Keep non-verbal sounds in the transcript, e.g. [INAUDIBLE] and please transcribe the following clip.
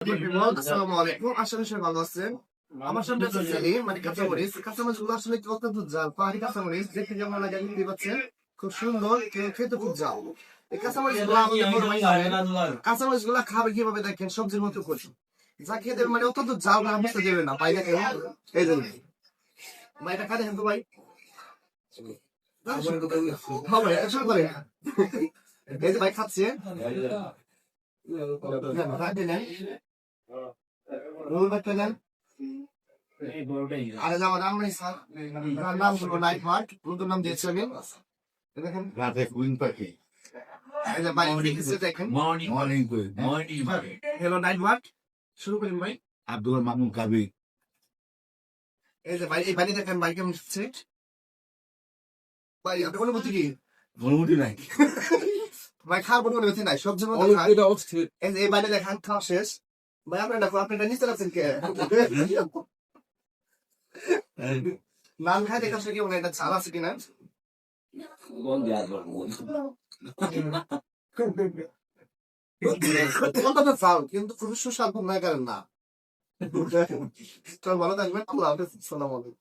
আসসালামু আলাইকুম আশা করি সবাই ভালো আছেন আমার সামনে আছে সেলিম মানে কাঁচামরিচ কাঁচামরিচগুলো আসলে অত্যন্ত জাল পাহাড়ি কাঁচামরিচ দেখতে যেমন লাগে দেখতে পাচ্ছেন খুব সুন্দর খেতে খুব জাল এই কাঁচামরিচগুলো। কাঁচামরিচগুলা খাবে কীভাবে দেখেন সবজির মতো করি যা দেবে মানে অত্যন্ত জাল না বুঝতে দেবে না ভাই দেখেন এই জন্য ভাই এটা খা দেখেন তো ভাই ভাই শুরু করে এই যে ভাই খাচ্ছে ভাই দিলেন নেন আরে যাওয়া নাম নেই স্যার নাম হলো নাইট মার্ট নতুন নাম দিয়েছি আমি। এই দেখেন। রাতে কুইন পাখি। এই যে বাইরে দেখেছে দেখেন। Morning queen. Morning hello night mart শুরু করেন ভাই। আব্দুল মামুন কাবি এই যে ভাই এই বাড়ি দেখেন ভাই কেমন হচ্ছে ভাই আপনি কোনো বুদ্ধি কি? অনুমতি নাই। ভাই খাওয়ার কোনো অনুমতি নাই সবজির এই যে এই খাওয়া শেষ। ভাই আপনার দেখো আপনি এটা নিচে রাখছেন কে? [LAUGHS] নান খাই দেখা কি মনে এটা চাল আছে কিনা? কতটা চাল কিন্তু খুবই সুস্বাদু না কারণ [LAUGHS] না। চল ভালো থাকবেন আল্লাহ হাফেজ সালাম আলাইকুম।